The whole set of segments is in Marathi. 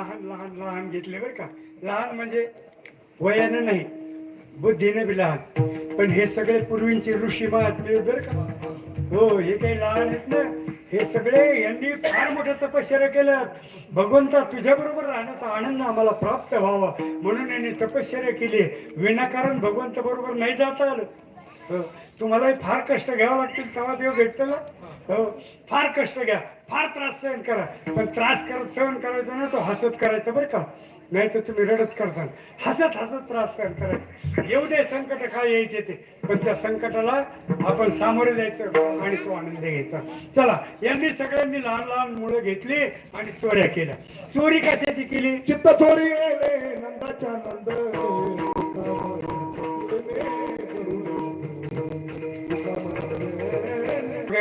लहान लहान लहान घेतले बर का. लहान म्हणजे वयानं नाही बुद्धीने बी लहान. पण हे सगळे पूर्वींचे ऋषी महात्मे बरं का. हो हे काही लहान आहेत ना. हे सगळे यांनी फार मोठं तपश्चर्या केल्या भगवंता तुझ्या बरोबर राहण्याचा आनंद आम्हाला प्राप्त व्हावा. म्हणून यांनी तपश्चर्या केली. विनाकारण भगवंत बरोबर नाही जाता आलं. हो, तुम्हालाही फार कष्ट घ्यावं लागतील तेव्हा देव भेटतो ना. हो फार कष्ट घ्या. फार त्रास सहन करा. पण त्रास करत सहन करायचा ना तो हसत करायचा बरं का. नाही तर तुम्ही रडत करताल. हसत हसत त्रास सहन करायचा. येऊ दे संकट काय यायचे ते. पण त्या संकटाला आपण सामोरे जायचं आणि तो आनंद घ्यायचा. चला यांनी सगळ्यांनी लहान लहान मुलं घेतली आणि चोऱ्या केल्या. चोरी कशाची केली? चित्त चोरी नंदाच्या नंद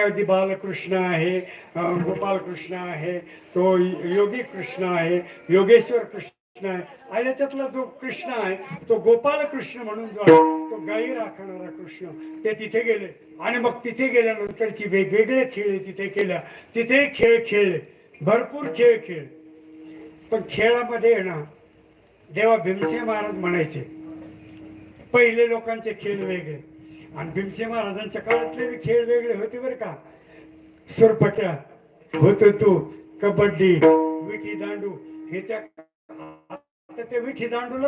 अगदी बालकृष्ण आहे गोपालकृष्ण आहे तो योगी कृष्ण आहे योगेश्वर कृष्ण आहे. आणि याच्यातला जो कृष्ण आहे तो गोपाल कृष्ण म्हणून जो आहे तो गाई राखणारा कृष्ण. ते तिथे गेले. आणि मग तिथे गेल्यानंतरची वेगवेगळे खेळ तिथे केल्या तिथे खेळ खेळले. भरपूर खेळ खेळ पण खेळामध्ये आहे ना देवा भीमसेन महाराज म्हणायचे पहिले लोकांचे खेळ वेगळे. आणि भीमसे महाराजांच्या काळातले खेळ वेगळे होते बरं का. सुरपट्या होतो तू कबड्डी विठी दांडू. हे त्या आता ते विठी दांडूला